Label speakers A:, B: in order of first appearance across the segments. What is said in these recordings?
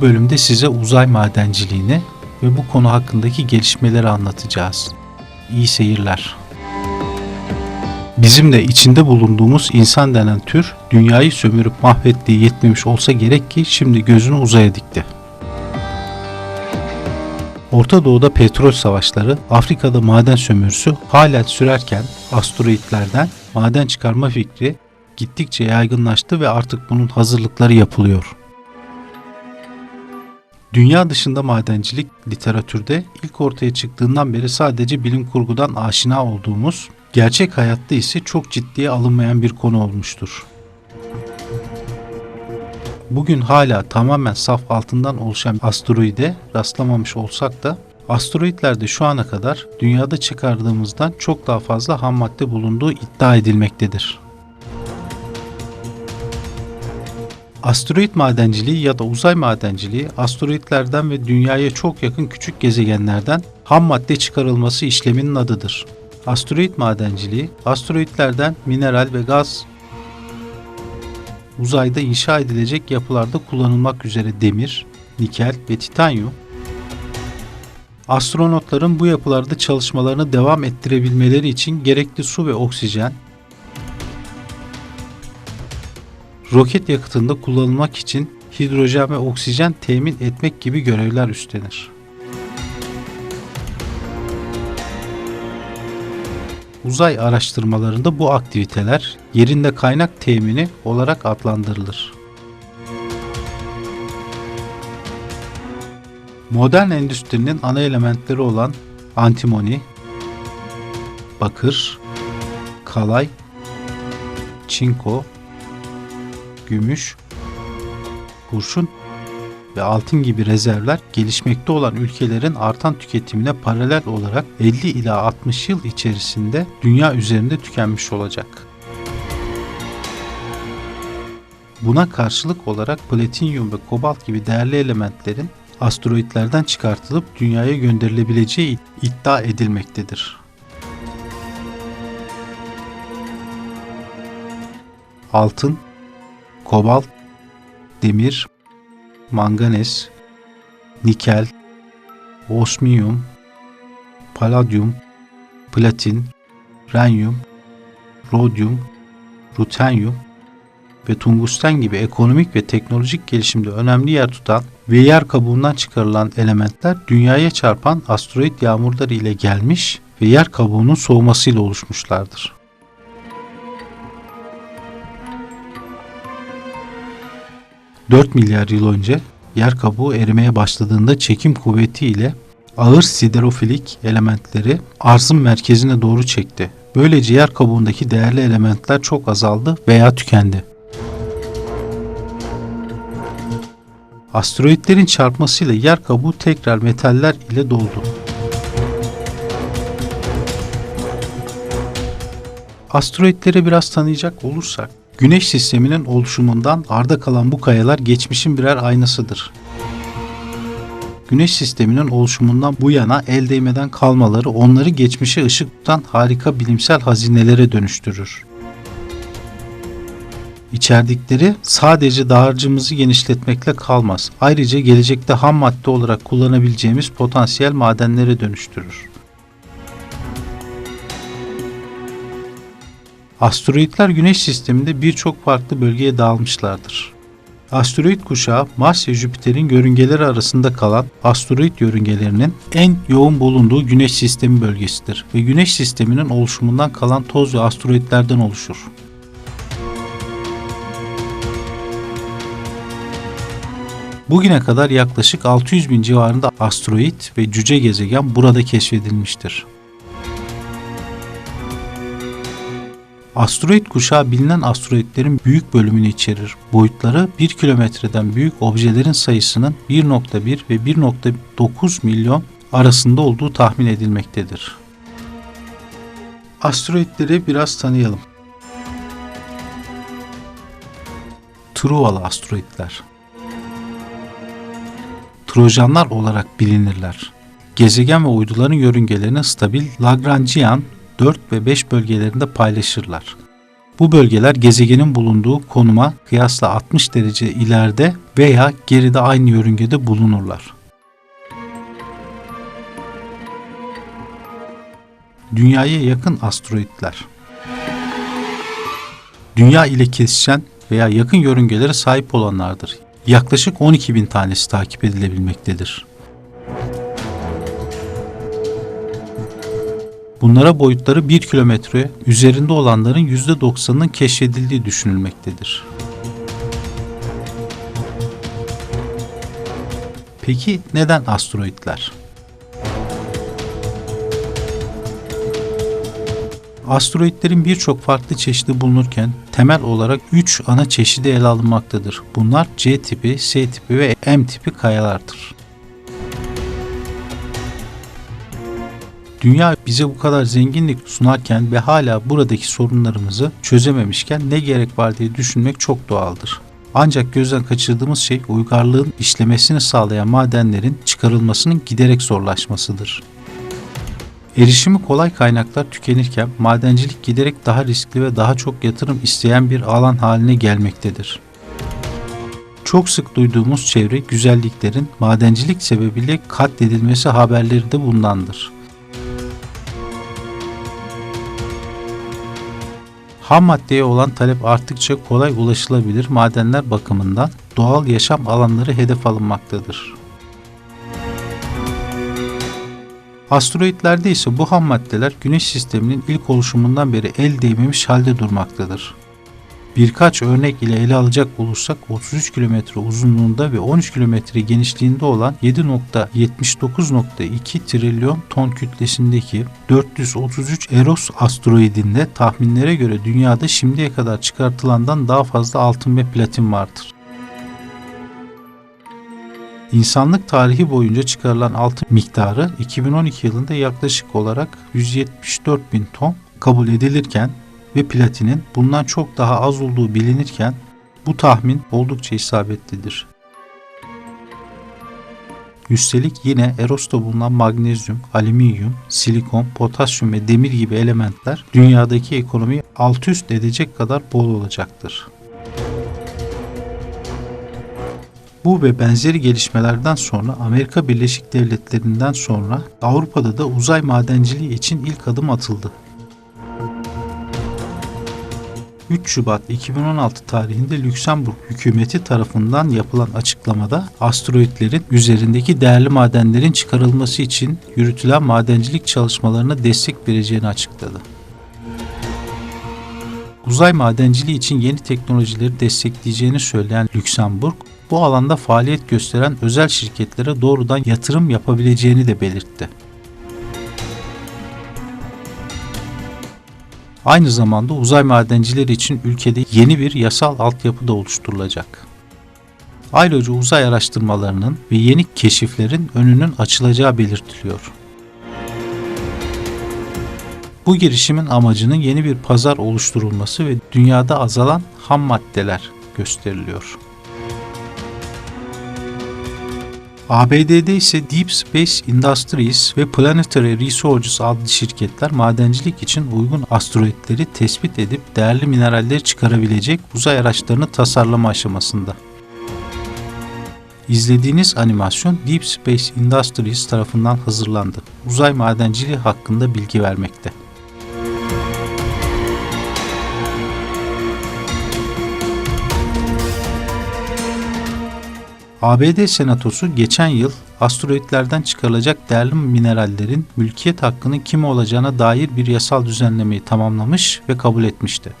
A: Bu bölümde size uzay madenciliğini ve bu konu hakkındaki gelişmeleri anlatacağız. İyi seyirler. Bizim de içinde bulunduğumuz insan denen tür dünyayı sömürüp mahvettiği yetmemiş olsa gerek ki şimdi gözünü uzaya dikti. Orta Doğu'da petrol savaşları, Afrika'da maden sömürüsü halen sürerken asteroitlerden maden çıkarma fikri gittikçe yaygınlaştı ve artık bunun hazırlıkları yapılıyor. Dünya dışında madencilik literatürde ilk ortaya çıktığından beri sadece bilim kurgudan aşina olduğumuz, gerçek hayatta ise çok ciddiye alınmayan bir konu olmuştur. Bugün hala tamamen saf altından oluşan asteroide rastlamamış olsak da asteroidlerde şu ana kadar dünyada çıkardığımızdan çok daha fazla ham madde bulunduğu iddia edilmektedir. Asteroid madenciliği ya da uzay madenciliği asteroidlerden ve dünyaya çok yakın küçük gezegenlerden ham madde çıkarılması işleminin adıdır. Asteroid madenciliği asteroidlerden mineral ve gaz uzayda inşa edilecek yapılarda kullanılmak üzere demir, nikel ve titanyum astronotların bu yapılarda çalışmalarını devam ettirebilmeleri için gerekli su ve oksijen, roket yakıtında kullanılmak için hidrojen ve oksijen temin etmek gibi görevler üstlenir. Uzay araştırmalarında bu aktiviteler yerinde kaynak temini olarak adlandırılır. Modern endüstrinin ana elementleri olan antimoni, bakır, kalay, çinko, gümüş, kurşun ve altın gibi rezervler gelişmekte olan ülkelerin artan tüketimine paralel olarak 50 ila 60 yıl içerisinde dünya üzerinde tükenmiş olacak. Buna karşılık olarak platinyum ve kobalt gibi değerli elementlerin asteroidlerden çıkartılıp dünyaya gönderilebileceği iddia edilmektedir. Altın, kobalt, demir, manganez, nikel, osmiyum, paladyum, platin, renyum, rodyum, rutenyum ve tungsten gibi ekonomik ve teknolojik gelişimde önemli yer tutan ve yer kabuğundan çıkarılan elementler dünyaya çarpan asteroid yağmurları ile gelmiş ve yer kabuğunun soğumasıyla oluşmuşlardır. 4 milyar yıl önce yer kabuğu erimeye başladığında çekim kuvveti ile ağır siderofilik elementleri arzın merkezine doğru çekti. Böylece yer kabuğundaki değerli elementler çok azaldı veya tükendi. Asteroidlerin çarpmasıyla yer kabuğu tekrar metaller ile doldu. Asteroidleri biraz tanıyacak olursak, Güneş sisteminin oluşumundan arda kalan bu kayalar geçmişin birer aynasıdır. Güneş sisteminin oluşumundan bu yana el değmeden kalmaları onları geçmişe ışık tutan harika bilimsel hazinelere dönüştürür. İçerdikleri sadece dağarcığımızı genişletmekle kalmaz. Ayrıca gelecekte ham madde olarak kullanabileceğimiz potansiyel madenlere dönüştürür. Asteroidler Güneş sisteminde birçok farklı bölgeye dağılmışlardır. Asteroid kuşağı Mars ve Jüpiter'in yörüngeleri arasında kalan asteroid yörüngelerinin en yoğun bulunduğu Güneş sistemi bölgesidir ve Güneş sisteminin oluşumundan kalan toz ve asteroidlerden oluşur. Bugüne kadar yaklaşık 600 bin civarında asteroid ve cüce gezegen burada keşfedilmiştir. Asteroid kuşağı bilinen asteroidlerin büyük bölümünü içerir. Boyutları 1 kilometreden büyük objelerin sayısının 1.1 ve 1.9 milyon arasında olduğu tahmin edilmektedir. Asteroidleri biraz tanıyalım. Truvalı asteroidler Trojanlar olarak bilinirler. Gezegen ve uyduların yörüngelerini stabil Lagrangian 4 ve 5 bölgelerinde paylaşırlar. Bu bölgeler gezegenin bulunduğu konuma kıyasla 60 derece ileride veya geride aynı yörüngede bulunurlar. Dünyaya yakın asteroidler. Dünya ile kesişen veya yakın yörüngelere sahip olanlardır. Yaklaşık 12 bin tanesi takip edilebilmektedir. Bunlara boyutları 1 kilometre üzerinde olanların %90'ının keşfedildiği düşünülmektedir. Peki neden asteroidler? Asteroidlerin birçok farklı çeşidi bulunurken temel olarak 3 ana çeşidi ele alınmaktadır. Bunlar C tipi, S tipi ve M tipi kayalardır. Dünya bize bu kadar zenginlik sunarken ve hala buradaki sorunlarımızı çözememişken ne gerek var diye düşünmek çok doğaldır. Ancak gözden kaçırdığımız şey uygarlığın işlemesini sağlayan madenlerin çıkarılmasının giderek zorlaşmasıdır. Erişimi kolay kaynaklar tükenirken madencilik giderek daha riskli ve daha çok yatırım isteyen bir alan haline gelmektedir. Çok sık duyduğumuz çevre güzelliklerin madencilik sebebiyle katledilmesi haberleri de bundandır. Ham maddeye olan talep arttıkça kolay ulaşılabilir madenler bakımından doğal yaşam alanları hedef alınmaktadır. Asteroidlerde ise bu ham maddeler Güneş sisteminin ilk oluşumundan beri el değmemiş halde durmaktadır. Birkaç örnek ile ele alacak olursak 33 kilometre uzunluğunda ve 13 kilometre genişliğinde olan 7.79.2 trilyon ton kütlesindeki 433 Eros asteroidinde tahminlere göre dünyada şimdiye kadar çıkartılandan daha fazla altın ve platin vardır. İnsanlık tarihi boyunca çıkarılan altın miktarı 2012 yılında yaklaşık olarak 174 bin ton kabul edilirken ve platinin bundan çok daha az olduğu bilinirken bu tahmin oldukça isabetlidir. Üstelik yine Eros'ta bulunan magnezyum, alüminyum, silikon, potasyum ve demir gibi elementler dünyadaki ekonomiyi alt üst edecek kadar bol olacaktır. Bu ve benzeri gelişmelerden sonra Amerika Birleşik Devletleri'nden sonra Avrupa'da da uzay madenciliği için ilk adım atıldı. 3 Şubat 2016 tarihinde Lüksemburg hükümeti tarafından yapılan açıklamada asteroidlerin üzerindeki değerli madenlerin çıkarılması için yürütülen madencilik çalışmalarına destek vereceğini açıkladı. Uzay madenciliği için yeni teknolojileri destekleyeceğini söyleyen Lüksemburg, bu alanda faaliyet gösteren özel şirketlere doğrudan yatırım yapabileceğini de belirtti. Aynı zamanda uzay madencileri için ülkede yeni bir yasal altyapı da oluşturulacak. Ayrıca uzay araştırmalarının ve yeni keşiflerin önünün açılacağı belirtiliyor. Bu girişimin amacının yeni bir pazar oluşturulması ve dünyada azalan ham maddeler gösteriliyor. ABD'de ise Deep Space Industries ve Planetary Resources adlı şirketler madencilik için uygun asteroidleri tespit edip değerli mineralleri çıkarabilecek uzay araçlarını tasarlama aşamasında. İzlediğiniz animasyon Deep Space Industries tarafından hazırlandı. Uzay madenciliği hakkında bilgi vermekte. ABD Senatosu geçen yıl asteroidlerden çıkarılacak değerli minerallerin mülkiyet hakkının kim olacağına dair bir yasal düzenlemeyi tamamlamış ve kabul etmişti.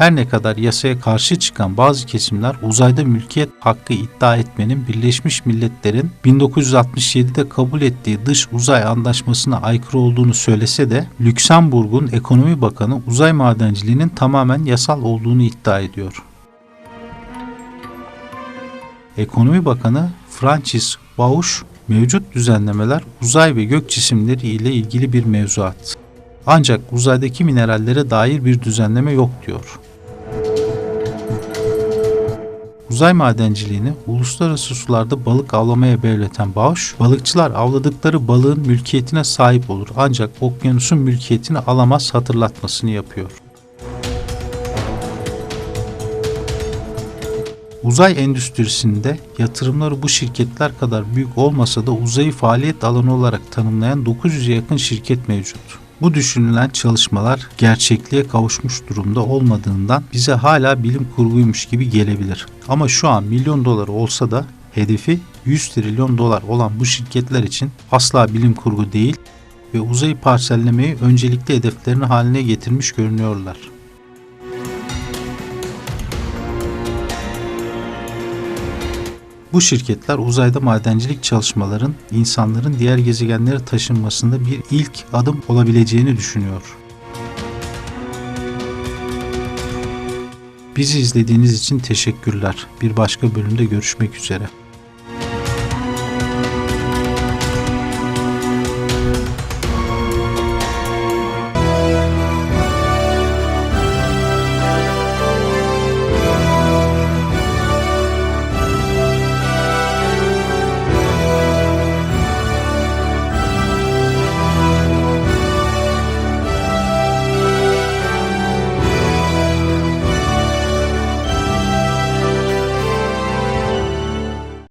A: Her ne kadar yasaya karşı çıkan bazı kesimler uzayda mülkiyet hakkı iddia etmenin Birleşmiş Milletler'in 1967'de kabul ettiği dış uzay anlaşmasına aykırı olduğunu söylese de Lüksemburg'un ekonomi bakanı uzay madenciliğinin tamamen yasal olduğunu iddia ediyor. Ekonomi Bakanı Francis Bausch, mevcut düzenlemeler uzay ve gök cisimleri ile ilgili bir mevzuat. Ancak uzaydaki minerallere dair bir düzenleme yok diyor. Uzay madenciliğini uluslararası sularda balık avlamaya belirleten Bausch, balıkçılar avladıkları balığın mülkiyetine sahip olur ancak okyanusun mülkiyetini alamaz hatırlatmasını yapıyor. Uzay endüstrisinde yatırımları bu şirketler kadar büyük olmasa da uzayı faaliyet alanı olarak tanımlayan 900'e yakın şirket mevcut. Bu düşünülen çalışmalar gerçekliğe kavuşmuş durumda olmadığından bize hala bilim kurguymuş gibi gelebilir. Ama şu an milyon doları olsa da hedefi 100 trilyon dolar olan bu şirketler için asla bilim kurgu değil ve uzayı parsellemeyi öncelikli hedeflerini haline getirmiş görünüyorlar. Bu şirketler uzayda madencilik çalışmaların insanların diğer gezegenlere taşınmasında bir ilk adım olabileceğini düşünüyor. Bizi izlediğiniz için teşekkürler. Bir başka bölümde görüşmek üzere.